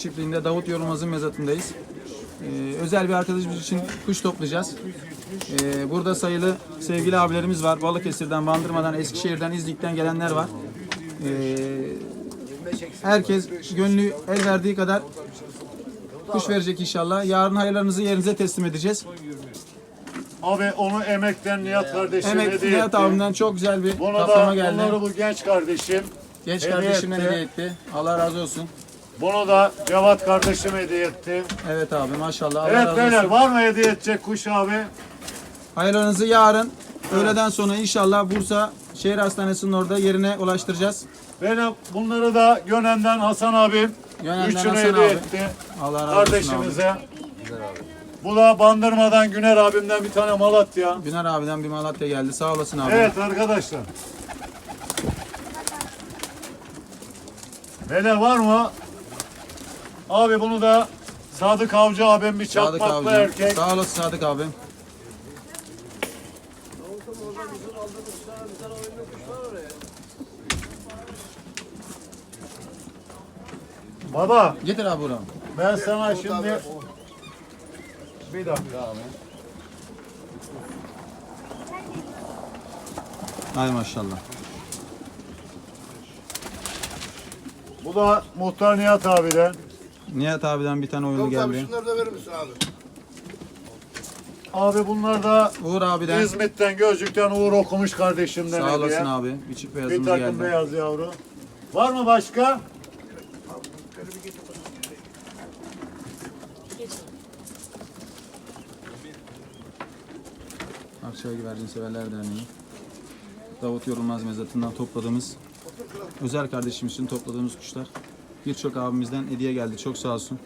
Çiftliği'nde Davut Yorulmaz'ın mezatındayız. Ee, özel bir arkadaşımız için kuş toplayacağız. Ee, burada sayılı sevgili abilerimiz var. Balıkesir'den, Bandırma'dan, Eskişehir'den, İznik'ten gelenler var. Ee, herkes gönlü el verdiği kadar kuş verecek inşallah. Yarın hayırlarınızı yerinize teslim edeceğiz. Abi onu emekten Nihat kardeşim Emek hediye Nihat etti. abimden çok güzel bir Bunu kaplama da geldi. bunları bu genç kardeşim. Genç hediye kardeşimden etti. hediye etti. Allah razı olsun. Bunu da Cevat kardeşim hediye etti. Evet abi maşallah. Allah Evet razı beyler olsun. var mı hediye edecek kuş abi? Hayırlarınızı yarın öğleden sonra inşallah Bursa Şehir Hastanesi'nin orada yerine ulaştıracağız. Benim bunları da Gönen'den Hasan abim. Gönen'den Üçünü Hasan hediye abi. etti. Allah razı olsun. Kardeşimize. Bu da Bandırma'dan Güner abimden bir tane Malatya. Güner abiden bir Malatya geldi. Sağ olasın abi. Evet arkadaşlar. Beyler var mı? Abi bunu da Sadık Avcı abim bir Sadık çakmaklı abi. erkek. Sağ olasın Sadık abi. Baba Getir abi buram. ben sana şimdi bir dakika abi. Hay maşallah. Bu da Muhtar Nihat abiden. Nihat abiden bir tane oyunu geldi. Şunları da verir misin abi? Abi bunlar da Uğur abiden. İzmit'ten Gözlük'ten Uğur okumuş kardeşimden Sağ hediye. olasın abi. Bir çift Bir beyazımız takım geldi. beyaz yavru. Var mı başka? Akçay Güvercin Severler Derneği. Davut Yorulmaz mezatından topladığımız özel kardeşimiz için topladığımız kuşlar. Birçok abimizden hediye geldi. Çok sağ olsun.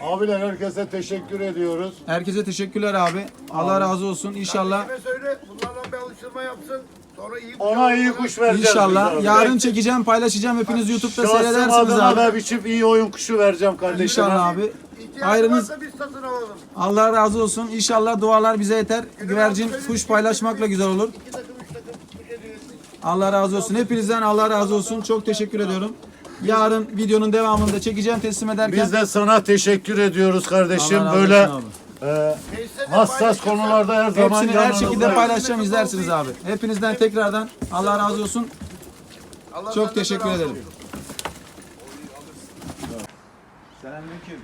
Abiler herkese teşekkür ediyoruz. Herkese teşekkürler abi. Allah razı olsun. İnşallah söyle bunlardan bir alıştırma yapsın. Sonra iyi Ona iyi kuş vereceğiz. biz İnşallah. abi. Yarın çekeceğim, paylaşacağım. Hepiniz YouTube'da Şahsım seyredersiniz adına abi. da bir çift iyi oyun kuşu vereceğim kardeşime. İnşallah abi. İhtiyacı varsa biz satın alalım. Allah razı olsun. İnşallah dualar bize yeter. Güvercin kuş paylaşmakla güzel olur. İki takım üç takım kuş hediye etsin. Allah razı olsun. Hepinizden Allah razı olsun. Çok teşekkür ediyorum. Yarın videonun devamında çekeceğim teslim ederken. Biz de sana teşekkür ediyoruz kardeşim. Allah razı Böyle olsun e, hassas konularda her zaman Hepsini her şekilde paylaşacağım izlersiniz abi. Hepinizden tekrardan Allah razı olsun. Çok teşekkür ederim. Selamünaleyküm.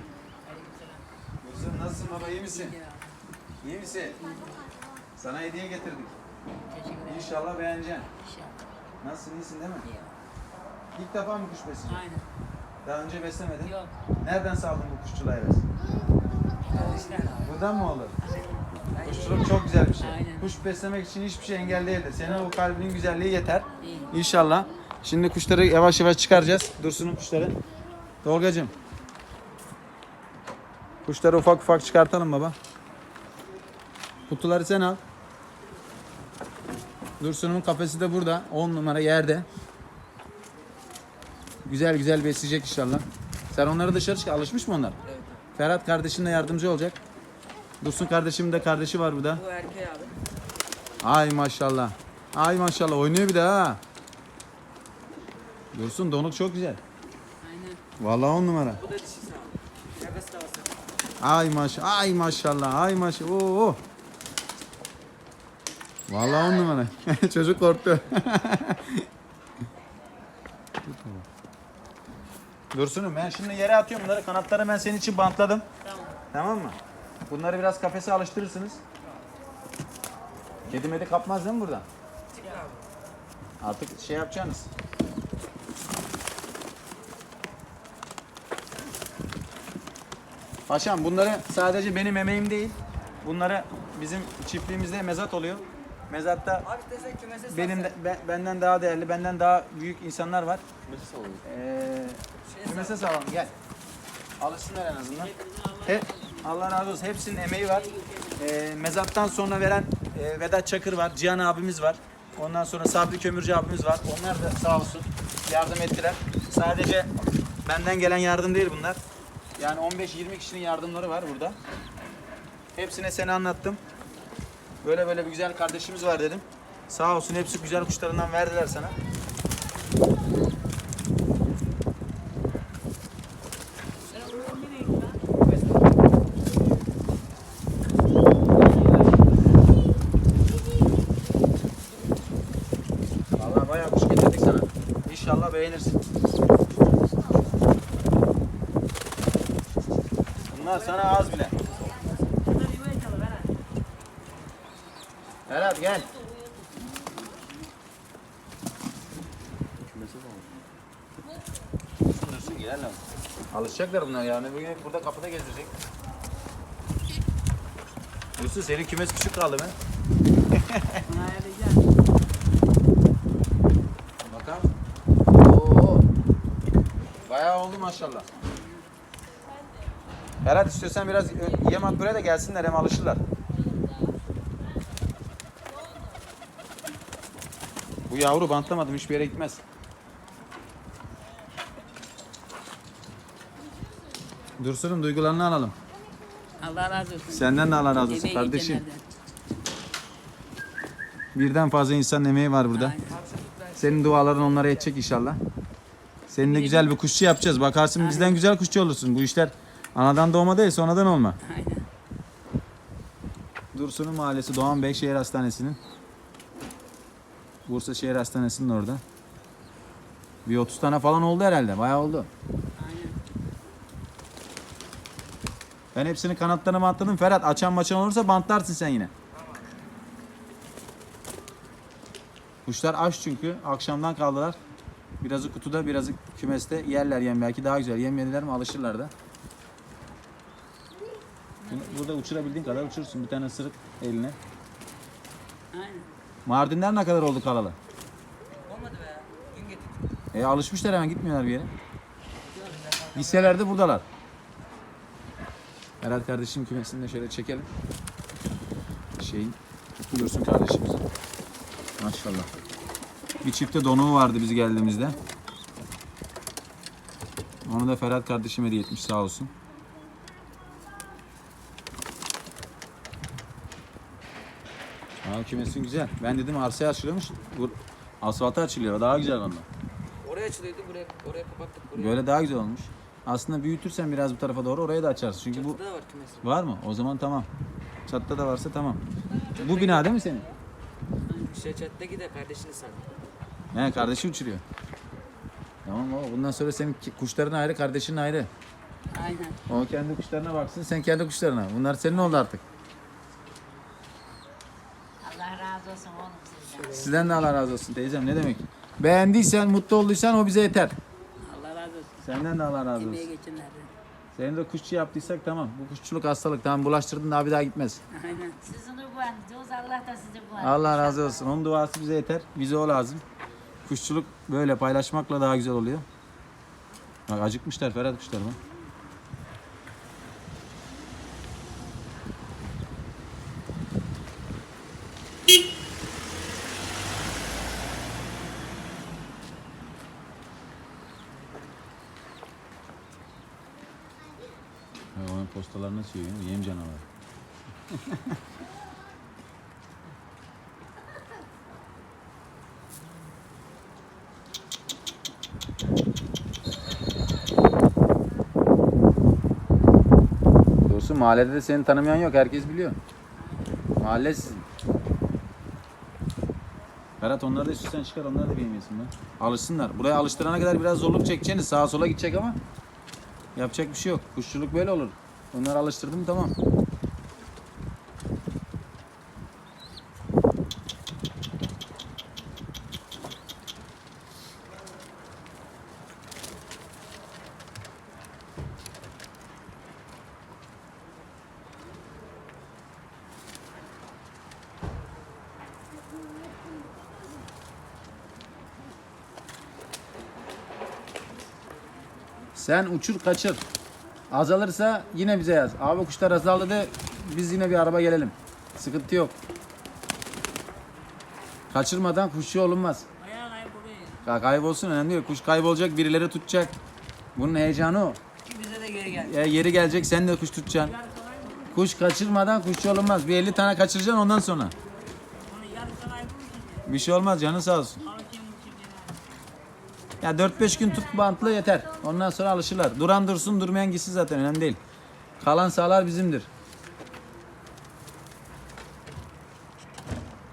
Kızım nasılsın baba iyi misin? İyi misin? Sana hediye getirdik. İnşallah beğeneceksin. Nasılsın iyisin değil mi? İlk defa mı kuş besliyorsun? Aynen. Daha önce beslemedin. Yok. Nereden saldın bu kuşçuluğa heves? İşler abi. Buradan mı olur? Kuşçuluk çok güzel bir şey. Aynen. Kuş beslemek için hiçbir şey engel değildir. Senin o kalbinin güzelliği yeter. İyi. İnşallah. Şimdi kuşları yavaş yavaş çıkaracağız. Dursun'un kuşları. Tolgacığım. Kuşları ufak ufak çıkartalım baba. Kutuları sen al. Dursun'un kafesi de burada. 10 numara yerde. Güzel güzel besleyecek inşallah. Sen onları dışarı çıkar. Alışmış mı onlar? Evet. Ferhat kardeşin de yardımcı olacak. Dursun kardeşimin de kardeşi var burada. Bu erkeği abi. Ay maşallah. Ay maşallah oynuyor bir de ha. Dursun donuk çok güzel. Aynen. Vallahi on numara. Bu da. Yakası da basar. Ay maşallah. Ay maşallah. Ay maşallah. Oo. Vallahi on numara. Çocuk korktu. Dursun'um ben şimdi yere atıyorum bunları. Kanatları ben senin için bantladım. Tamam. Tamam mı? Bunları biraz kafese alıştırırsınız. Kedi medi kapmaz değil mi buradan? Artık şey yapacaksınız. Paşam bunları sadece benim emeğim değil. Bunları bizim çiftliğimizde mezat oluyor. Mezatta Abi desen kümese benim de, ben- benden daha değerli, benden daha büyük insanlar var. Ee, kümese sağlam gel. Alışsınlar en azından. He, Allah razı olsun. Hepsinin emeği var. Ee, mezattan sonra veren e, Vedat Çakır var. Cihan abimiz var. Ondan sonra Sabri Kömürcü abimiz var. Onlar da sağ olsun yardım ettiler. Sadece benden gelen yardım değil bunlar. Yani 15-20 kişinin yardımları var burada. Hepsine seni anlattım. Böyle böyle bir güzel kardeşimiz var dedim. Sağ olsun hepsi güzel kuşlarından verdiler sana. Vallahi bayağı kuş getirdik sana. İnşallah beğenirsin. Bunlar sana az bile. Gel. Dursun gel lan. Alışacaklar bunlar yani. Bugün burada kapıda gezdirecek. Dursun senin kümes küçük kaldı mı? Bakalım. Oo. Bayağı oldu maşallah. Berat istiyorsan biraz ö- yem at buraya da gelsinler hem alışırlar. Bu yavru bantlamadım hiçbir yere gitmez. Dursun'un duygularını alalım. Allah razı olsun. Senden de Allah razı olsun kardeşim. geçenlerden. Birden fazla insan emeği var burada. Aynen. Senin duaların onlara yetecek inşallah. Seninle güzel bir kuşçu yapacağız. Bakarsın bizden güzel kuşçu olursun. Bu işler anadan doğma değil sonradan olma. Aynen. Dursun'un mahallesi Doğan Bey Şehir Hastanesi'nin. Bursa Şehir Hastanesi'nin orada. Bir 30 tane falan oldu herhalde. Bayağı oldu. Aynen. Ben hepsini kanatlarına bantladım. Ferhat açan maçan olursa bantlarsın sen yine. Kuşlar aç çünkü. Akşamdan kaldılar. Birazı kutuda, birazı kümeste. Yerler yem belki daha güzel. Yem yediler mi alışırlar da. Bunu Burada uçurabildiğin kadar uçursun. Bir tane ısırık eline. Aynen. Mardinler ne kadar oldu kalalı? Olmadı be. Gün getirdik. E alışmışlar hemen gitmiyorlar bir yere. Gitseler de buradalar. Berat kardeşim kümesini de şöyle çekelim. Şeyin dursun kardeşimiz. Maşallah. Bir çifte donuğu vardı biz geldiğimizde. Onu da Ferhat kardeşim hediye etmiş sağ olsun. Aa kümesin güzel. Ben dedim arsaya açılıyormuş. Bu asfalta açılıyor. Daha güzel ondan. Oraya açılıyordu. Buraya, oraya kapattık. Buraya. Böyle daha güzel olmuş. Aslında büyütürsen biraz bu tarafa doğru oraya da açarsın. Çünkü bu Burada da var kümesi. var mı? O zaman tamam. Çatta da varsa tamam. Bu bina değil mi senin? Şey chatteki de kardeşini sardı. He kardeşi uçuruyor. Tamam baba. Bundan sonra senin ki- kuşların ayrı, kardeşinin ayrı. Aynen. O kendi kuşlarına baksın, sen kendi kuşlarına. Bunlar senin oldu artık. Allah razı olsun oğlum sizden. De Allah razı olsun teyzem. Ne demek? Beğendiysen, mutlu olduysan o bize yeter. Allah razı olsun. Senden de Allah razı olsun. geçenlerden. Seni de kuşçu yaptıysak tamam. Bu kuşçuluk hastalık. Tamam bulaştırdın daha bir daha gitmez. Aynen. Sizin duanız Allah da sizi bu Allah razı olsun. Onun duası bize yeter. Bize o lazım. Kuşçuluk böyle paylaşmakla daha güzel oluyor. Bak acıkmışlar Ferhat kuşlar bak. Onun postalarını söylüyor. Yem canavarı. Doğrusu mahallede de seni tanımayan yok. Herkes biliyor. Mahalle sizin. Berat onları da istiyorsan çıkar. Onlar da benim yesinler. Alışsınlar. Buraya alıştırana kadar biraz zorluk çekeceksiniz. Sağa sola gidecek ama yapacak bir şey yok. Kuşçuluk böyle olur. Onları alıştırdım tamam. Sen uçur kaçır. Azalırsa yine bize yaz. Abi kuşlar azaldı de biz yine bir araba gelelim. Sıkıntı yok. Kaçırmadan kuşçu olunmaz. Ayağı kayboluyor. Ka- Kaybolsun önemli değil. Kuş kaybolacak birileri tutacak. Bunun heyecanı o. Ki bize de geri. Ya yeri gelecek sen de kuş tutacaksın. Kuş kaçırmadan kuşçu olunmaz. Bir 50 tane kaçıracaksın ondan sonra. Bir şey olmaz canın sağ olsun. Ya 4-5 gün tut bantla yeter. Ondan sonra alışırlar. Duran dursun durmayan gitsin zaten önemli değil. Kalan sağlar bizimdir.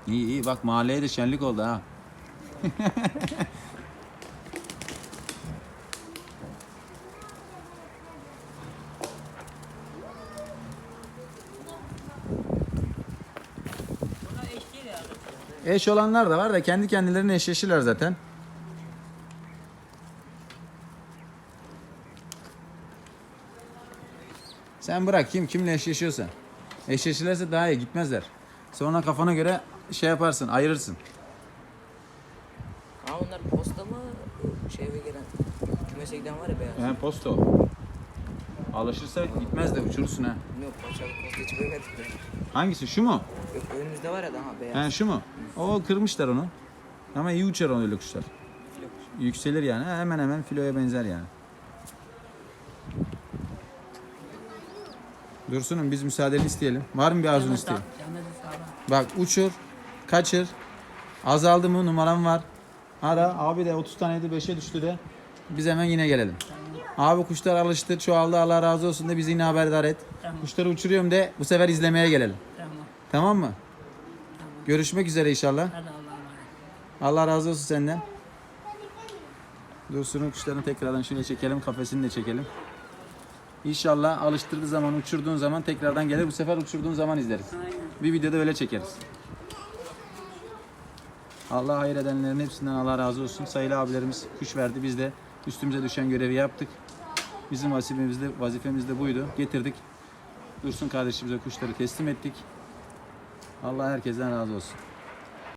İyi iyi bak mahalleye de şenlik oldu ha. Eş olanlar da var da kendi kendilerine eşleşirler zaten. Sen bırak kim kimle eşleşiyorsa. Eşleşirlerse daha iyi gitmezler. Sonra kafana göre şey yaparsın, ayırırsın. Ha onlar posta mı? Şey eve gelen kümese giden var ya beyaz. Yani posta o. Alışırsa gitmez de uçurursun ha. Yok paçalı posta hiç görmedik de. Hangisi şu mu? Yok önümüzde var ya daha beyaz. He şu mu? O kırmışlar onu. Ama iyi uçar onu öyle kuşlar. Yükselir yani. Hemen hemen filoya benzer yani. Dursun'um biz müsaadeni isteyelim. Var mı bir arzun sağlam. Bak uçur, kaçır. Azaldı mı numaram var. Ara abi de 30 taneydi 5'e düştü de. Biz hemen yine gelelim. Abi kuşlar alıştı, çoğaldı Allah razı olsun de bizi yine haberdar et. Tamam. Kuşları uçuruyorum de bu sefer izlemeye gelelim. Tamam. Tamam mı? Görüşmek üzere inşallah. Hadi emanet. Allah razı olsun senden. Dursun'un kuşlarını tekrardan şöyle çekelim. Kafesini de çekelim. İnşallah alıştırdığı zaman, uçurduğun zaman tekrardan gelir. Bu sefer uçurduğun zaman izleriz. Aynen. Bir videoda öyle çekeriz. Allah hayır edenlerin hepsinden Allah razı olsun. Sayılı abilerimiz kuş verdi. Biz de üstümüze düşen görevi yaptık. Bizim vazifemiz de, vazifemiz de buydu. Getirdik. Dursun kardeşimize kuşları teslim ettik. Allah herkesten razı olsun.